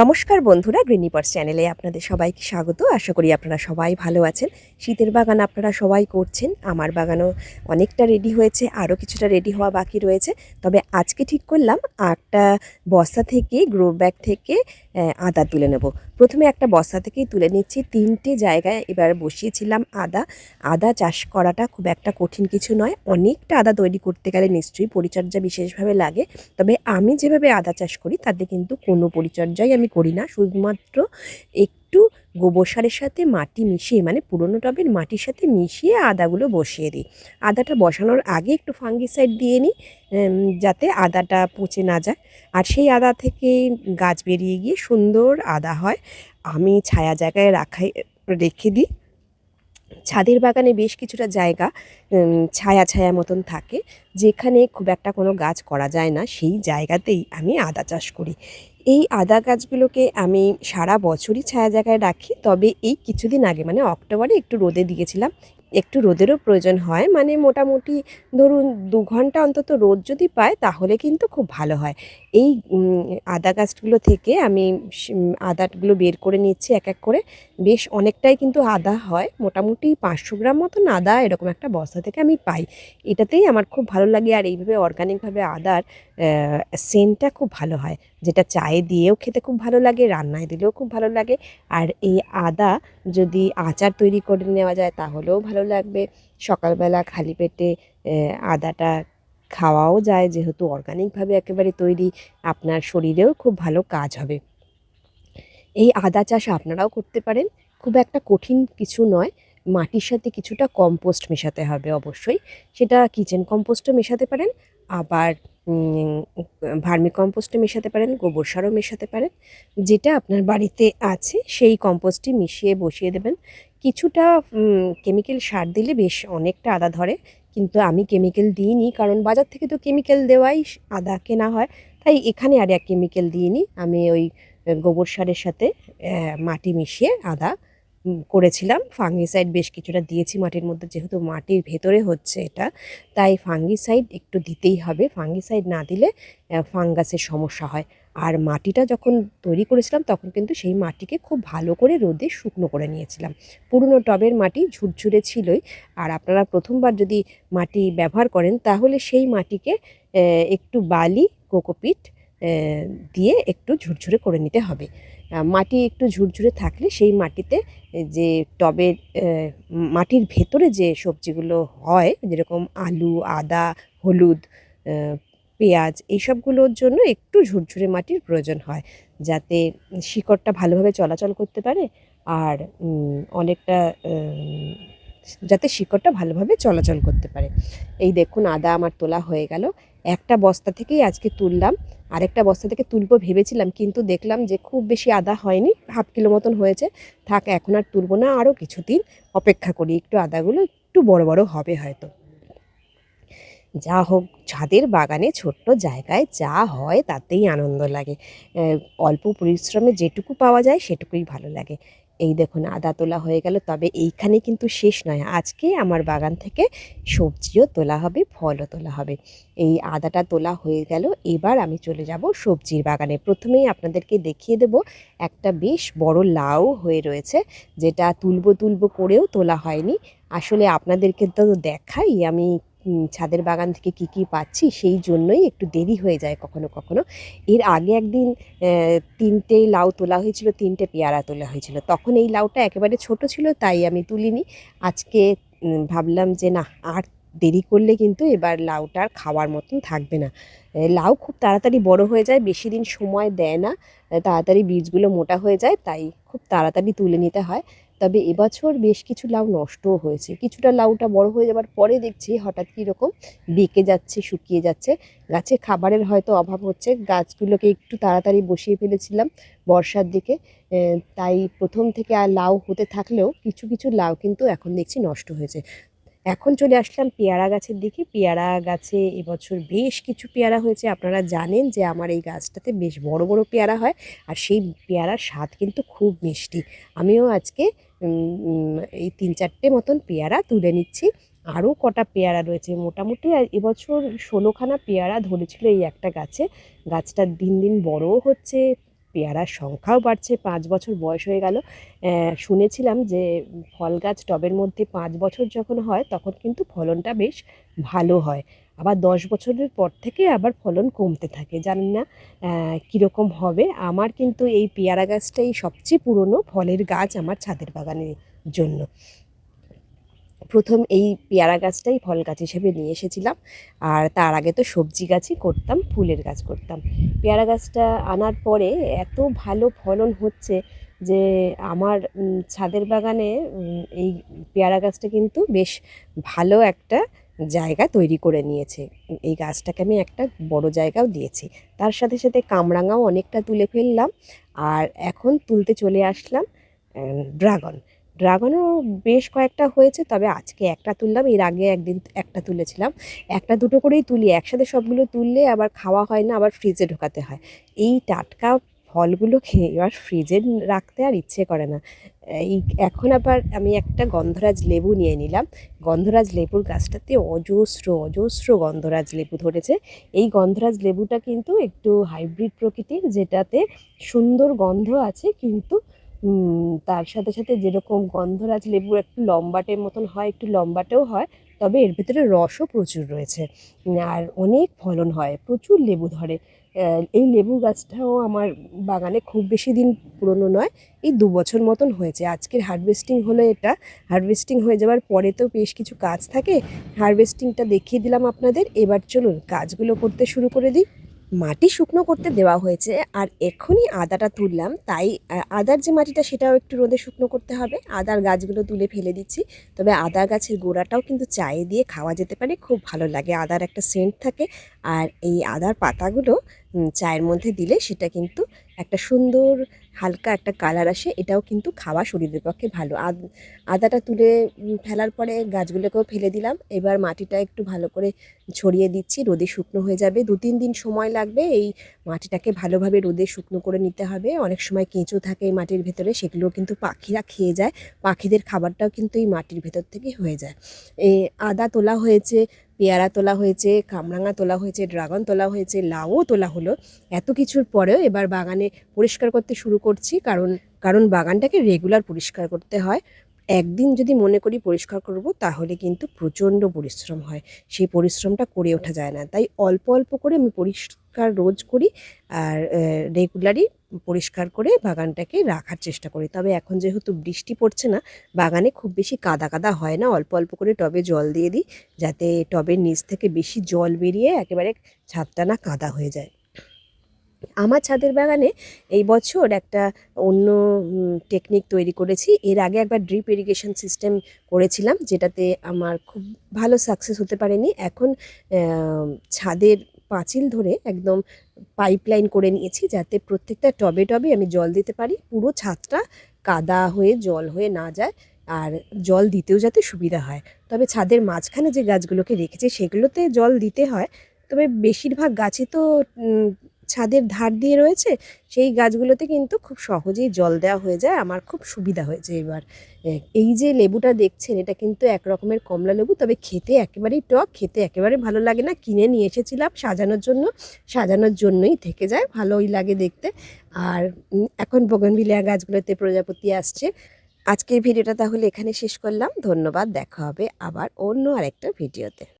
নমস্কার বন্ধুরা গ্রিনিপার্স চ্যানেলে আপনাদের সবাইকে স্বাগত। আশা করি আপনারা সবাই ভালো আছেন। শীতের বাগান আপনারা সবাই করছেন। আমার বাগানও অনেকটা রেডি হয়েছে, আরও কিছুটা রেডি হওয়া বাকি রয়েছে। তবে আজকে ঠিক করলাম একটা বস্তা থেকে গ্রো ব্যাগ থেকে আদা তুলে নেব। প্রথমে একটা বস্তা থেকেই তুলে নিচ্ছি। তিনটে জায়গায় এবার বসিয়েছিলাম আদা। আদা চাষ করাটা খুব একটা কঠিন কিছু নয়। অনেকটা আদা তৈরি করতে গেলে নিশ্চয়ই পরিচর্যা বিশেষভাবে লাগে। তবে আমি যেভাবে আদা চাষ করি, তাতে কিন্তু কোনো পরিচর্যাই আমি করি না। শুধুমাত্র একটু গোবর সারের সাথে মাটি মিশিয়ে মানে পুরনো টবের মাটির সাথে মিশিয়ে আদাগুলো বসিয়ে দিই। আদাটা বসানোর আগে একটু ফাঙ্গিসাইড দিয়ে নিই যাতে আদাটা পচে না যায়। আর সেই আদা থেকে গাছ বেরিয়ে গিয়ে সুন্দর আদা হয়, আমি ছায়া জায়গায় রাখাই, রেখে দিই। ছাদের বাগানে বেশ কিছুটা জায়গা ছায়া ছায়া মতন থাকে, যেখানে খুব একটা কোনো গাছ করা যায় না, সেই জায়গাতেই আমি আদা চাষ করি। এই আদা গাছগুলোকে আমি সারা বছরই ছায়া জায়গায় রাখি, তবে এই কিছুদিন আগে মানে অক্টোবরে একটু রোদে দিয়েছিলাম। একটু রোদেরও প্রয়োজন হয়। মানে মোটামুটি ধরুন দু ঘণ্টা অন্তত রোদ যদি পায়, তাহলে কিন্তু খুব ভালো হয়। এই আদা গাছগুলো থেকে আমি আদাগুলো বের করে নিচ্ছি এক এক করে। বেশ অনেকটাই কিন্তু আদা হয়। মোটামুটি পাঁচশো গ্রাম মতন আদা এরকম একটা বস্তা থেকে আমি পাই। এটাতেই আমার খুব ভালো লাগে আর এইভাবে অর্গানিকভাবে আদার সেন্টটা খুব ভালো হয়। যেটা চায়ে দিয়েও খেতে খুব ভালো লাগে, রান্নায় দিলেও খুব ভালো লাগে। আর এই আদা যদি আচার তৈরি করে নেওয়া যায়, তাহলেও ভালো লাগবে। সকালবেলা খালি পেটে আদাটা খাওয়াও যায়, যেহেতু অর্গানিকভাবে একেবারে তৈরি, আপনার শরীরেও খুব ভালো কাজ হবে। এই আদা চাষ আপনারাও করতে পারেন। খুব একটা কঠিন কিছু নয়। মাটির সাথে কিছুটা কম্পোস্ট মেশাতে হবে অবশ্যই। সেটা কিচেন কম্পোস্টও মেশাতে পারেন, আবার ভার্মি কম্পোস্টও মেশাতে পারেন, গোবর সারও মেশাতে পারেন। যেটা আপনার বাড়িতে আছে, সেই কম্পোস্টটি মিশিয়ে বসিয়ে দেবেন। কিছুটা কেমিক্যাল সার দিলে বেশ অনেকটা আদা ধরে। কিন্তু আমি কেমিক্যাল দিইনি, কারণ বাজার থেকে তো কেমিক্যাল দেওয়াই আদা কেনা হয়। তাই এখানে আর এক কেমিক্যাল দিইনি। আমি ওই গোবর সারের সাথে মাটি মিশিয়ে আদা করেছিলাম। ফাঙ্গিসাইড বেশ কিছুটা দিয়েছি মাটির মধ্যে, যেহেতু মাটির ভেতরে হচ্ছে এটা। তাই ফাঙ্গিসাইড একটু দিতেই হবে। ফাঙ্গিসাইড না দিলে ফাঙ্গাসের সমস্যা হয়। আর মাটিটা যখন তৈরি করেছিলাম, তখন কিন্তু সেই মাটিকে খুব ভালো করে রোদে শুকনো করে নিয়েছিলাম। পুরনো টবের মাটি ঝুরঝুরে ছিলই। আর আপনারা প্রথমবার যদি মাটি ব্যবহার করেন, তাহলে সেই মাটিকে একটু বালি, কোকোপিট দিয়ে একটু ঝুরঝুরে করে নিতে হবে। মাটি একটু ঝুরঝুরে থাকলে সেই মাটিতে যে টবের মাটির ভেতরে যে সবজিগুলো হয়, যেরকম আলু, আদা, হলুদ পেঁয়াজ, এইসবগুলোর জন্য একটু ঝুরঝুরে মাটির প্রয়োজন হয় যাতে শিকড়টা ভালোভাবে চলাচল করতে পারে আর অনেকটা যাতে শিকড়টা ভালোভাবে চলাচল করতে পারে। এই দেখুন আদা আমার তোলা হয়ে গেল। একটা বস্তা থেকেই আজকে তুললাম। আরেকটা বস্তা থেকে তুলবো ভেবেছিলাম কিন্তু দেখলাম যে খুব বেশি আদা হয়নি, হাফ কিলো মতন হয়েছে। থাক, এখন আর তুলবো না, আরও কিছুদিন অপেক্ষা করি, একটু আদাগুলো একটু বড় বড় হবে হয়তো। যা হোক, ছাদের বাগানে ছোট্ট জায়গায় যা হয় তাতেই আনন্দ লাগে। অল্প পরিশ্রমে যেটুকু পাওয়া যায় সেটুকুই ভালো লাগে। এই দেখুন, আদা তোলা হয়ে গেল। তবে এইখানে কিন্তু শেষ নয়। আজকে আমার বাগান থেকে সবজিও তোলা হবে, ফলও তোলা হবে। এই আদাটা তোলা হয়ে গেল। এবার আমি চলে যাব সবজির বাগানে। প্রথমেই আপনাদেরকে দেখিয়ে দেব একটা বেশ বড় লাউ হয়ে রয়েছে, যেটা তুলবো তুলবো করেও তোলা হয়নি। আসলে আপনাদেরকে তো দেখাই, আমি ছাদের বাগান থেকে কি কি পাচ্ছি সেই জন্যই একটু দেরি হয়ে যায় কখনো কখনো। এর আগে একদিন তিনটে লাউ তোলা হয়েছিল, তিনটে পেয়ারা তোলা হয়েছিল। তখন এই লাউটা একেবারে ছোট ছিল, তাই আমি তুলিনি। আজকে ভাবলাম যে না, আর দেরি করলে কিন্তু এবার লাউটা আর খাওয়ার মতন থাকবে না। লাউ খুব তাড়াতাড়ি বড় হয়ে যায়, বেশি দিন সময় দেয় না। তাড়াতাড়ি বীজগুলো মোটা হয়ে যায়, তাই খুব তাড়াতাড়ি তুলে নিতে হয়। তবে এবছর বেশ কিছু লাউ নষ্টও হয়েছে। কিছুটা লাউটা বড় হয়ে যাবার পরে দেখছি হঠাৎ কীরকম বেঁকে যাচ্ছে, শুকিয়ে যাচ্ছে। গাছে খাবারের হয়তো অভাব হচ্ছে। গাছগুলোকে একটু তাড়াতাড়ি বসিয়ে ফেলেছিলাম বর্ষার দিকে। তাই প্রথম থেকে আর লাউ হতে থাকলেও কিছু কিছু লাউ কিন্তু এখন দেখছি নষ্ট হয়েছে। এখন চলে আসলাম পেয়ারা গাছের দিকে। পেয়ারা গাছে এবছর বেশ কিছু পেয়ারা হয়েছে। আপনারা জানেন যে আমার এই গাছটাতে বেশ বড় বড় পেয়ারা হয় আর সেই পেয়ারার স্বাদ কিন্তু খুব মিষ্টি। আমিও আজকে এই তিন চারটে মতন পেয়ারা তুলে নিচ্ছি। আরও কটা পেয়ারা রয়েছে। মোটামুটি এবছর ষোলোখানা পেয়ারা ধরেছিল এই একটা গাছে। গাছটা দিন দিন বড়ও হচ্ছে। পেয়ারার সংখ্যাও বাড়ছে। পাঁচ বছর বয়স হয়ে গেল। শুনেছিলাম যে ফল গাছ টবের মধ্যে পাঁচ বছর যখন হয়, তখন কিন্তু ফলনটা বেশ ভালো হয়। আবার দশ বছরের পর থেকে আবার ফলন কমতে থাকে। জানি না কীরকম হবে। আমার কিন্তু এই পেয়ারা গাছটাই সবচেয়ে পুরনো ফলের গাছ আমার ছাদের বাগানের জন্য। প্রথম এই পেয়ারা গাছটাই ফল গাছ হিসেবে নিয়ে এসেছিলাম। আর তার আগে তো সবজি গাছই করতাম, ফুলের গাছ করতাম। পেয়ারা গাছটা আনার পরে এত ভালো ফলন হচ্ছে যে আমার ছাদের বাগানে এই পেয়ারা গাছটা কিন্তু বেশ ভালো একটা জায়গা তৈরি করে নিয়েছে। এই গাছটাকে আমি একটা বড় জায়গাও দিয়েছি। তার সাথে সাথে কামরাঙাও অনেকটা তুলে ফেললাম। আর এখন তুলতে চলে আসলাম ড্রাগন। ড্রাগনও বেশ কয়েকটা হয়েছে, তবে আজকে একটা তুললাম, এর আগে একদিন একটা তুলেছিলাম। একটা দুটো করেই তুলি, একসাথে সবগুলো তুললে আবার খাওয়া হয় না, আবার ফ্রিজে ঢোকাতে হয়। এই টাটকা ফলগুলো খেয়ে এবার ফ্রিজে রাখতে আর ইচ্ছে করে না। এই এখন আবার আমি একটা গন্ধরাজ লেবু নিয়ে নিলাম। গন্ধরাজ লেবুর গাছটাতে অজস্র অজস্র গন্ধরাজ লেবু ধরেছে। এই গন্ধরাজ লেবুটা কিন্তু একটু হাইব্রিড প্রকৃতির, যেটাতে সুন্দর গন্ধ আছে, কিন্তু তার সাথে সাথে যেরকম গন্ধরাজ লেবু একটু লম্বাটের মতন হয়, একটু লম্বাটেও হয়, তবে এর ভিতরে রসও প্রচুর রয়েছে। আর অনেক ফলন হয়, প্রচুর লেবু ধরে। এই লেবু গাছটাও আমার বাগানে খুব বেশি দিন পুরনো নয়, এই দু বছর মতন হয়েছে। আজকের হারভেস্টিং হলো এটা। হারভেস্টিং হয়ে যাওয়ার পরে তো বেশ কিছু কাজ থাকে। হারভেস্টিংটা দেখিয়ে দিলাম আপনাদের। এবার চলুন কাজগুলো করতে শুরু করে দিই। মাটি শুকনো করতে দেওয়া হয়েছে আর এখনই আদাটা তুললাম, তাই আদার যে মাটিটা সেটাও একটু রোদে শুকনো করতে হবে। আদার গাছগুলো তুলে ফেলে দিচ্ছি, তবে আদা গাছের গোড়াটাও কিন্তু চায়ে দিয়ে খাওয়া যেতে পারে, খুব ভালো লাগে। আদার একটা সেন্ট থাকে, আর এই আদার পাতাগুলো চায়ের মধ্যে দিলে সেটা কিন্তু একটা সুন্দর, হালকা একটা কালার আসে। এটাও কিন্তু খাওয়া শরীরের পক্ষে ভালো। আদাটা তুলে ফেলার পরে গাছগুলোকেও ফেলে দিলাম। এবার মাটিটা একটু ভালো করে ছড়িয়ে দিচ্ছি, রোদে শুকনো হয়ে যাবে। দু তিন দিন সময় লাগবে, এই মাটিটাকে ভালোভাবে রোদে শুকনো করে নিতে হবে। অনেক সময় কেঁচো থাকে এই মাটির ভেতরে সেগুলো কিন্তু পাখিরা খেয়ে যায়। পাখিদের খাবারটাও কিন্তু এই মাটির ভেতর থেকে হয়ে যায়। এই আদা তোলা হয়েছে পেয়ারা তোলা হয়েছে, কামরাঙা তোলা হয়েছে, ড্রাগন তোলা হয়েছে লাউও তোলা হলো। এত কিছুর পরেও এবার বাগানে পরিষ্কার করতে শুরু করছি, কারণ কারণ বাগানটাকে রেগুলার পরিষ্কার করতে হয়। একদিন যদি মনে করি পরিষ্কার করব, তাহলে কিন্তু প্রচণ্ড পরিশ্রম হয়। সেই পরিশ্রমটা করে ওঠা যায় না। তাই অল্প অল্প করে আমি পরিষ্কার রোজ করি, আর রেগুলারই পরিষ্কার করে বাগানটাকে রাখার চেষ্টা করি। তবে এখন যেহেতু বৃষ্টি পড়ছে না, বাগানে খুব বেশি কাদা কাদা হয় না। অল্প অল্প করে টবে জল দিয়ে দিই, যাতে টবের নিচ থেকে বেশি জল বেরিয়ে একেবারে ছাদটা না কাদা হয়ে যায়। আমার ছাদের বাগানে এই বছর একটা অন্য টেকনিক তৈরি করেছি। এর আগে একবার ড্রিপ ইরিগেশন সিস্টেম করেছিলাম, যেটাতে আমার খুব ভালো সাকসেস হতে পারেনি। এখন ছাদের পাঁচিল ধরে একদম পাইপলাইন করে নিয়েছি যাতে প্রত্যেকটা টবে টবে আমি জল দিতে পারি। পুরো ছাদটা কাদা হয়ে, জল হয়ে না যায় আর জল দিতেও যাতে সুবিধা হয়। তবে ছাদের মাঝখানে যে গাছগুলোকে রেখেছি সেগুলোতে জল দিতে হয়। তবে বেশিরভাগ গাছে তো ছাদের ধার দিয়ে রয়েছে, সেই গাছগুলোতে কিন্তু খুব সহজেই জল দেওয়া হয়ে যায়। আমার খুব সুবিধা হয়েছে এবার। এই যে লেবুটা দেখছেন, এটা কিন্তু এক রকমের কমলা লেবু, তবে খেতে একেবারেই টক, খেতে একেবারে ভালো লাগে না। কিনে নিয়ে এসেছিলাম সাজানোর জন্য, সাজানোর জন্যই থেকে যায়, ভালোই লাগে দেখতে। আর এখন বগনভিলিয়া গাছগুলোতে প্রজাপতি আসছে। আজকের ভিডিওটা তাহলে এখানে শেষ করলাম। ধন্যবাদ, দেখা হবে আবার অন্য আরেকটা ভিডিওতে।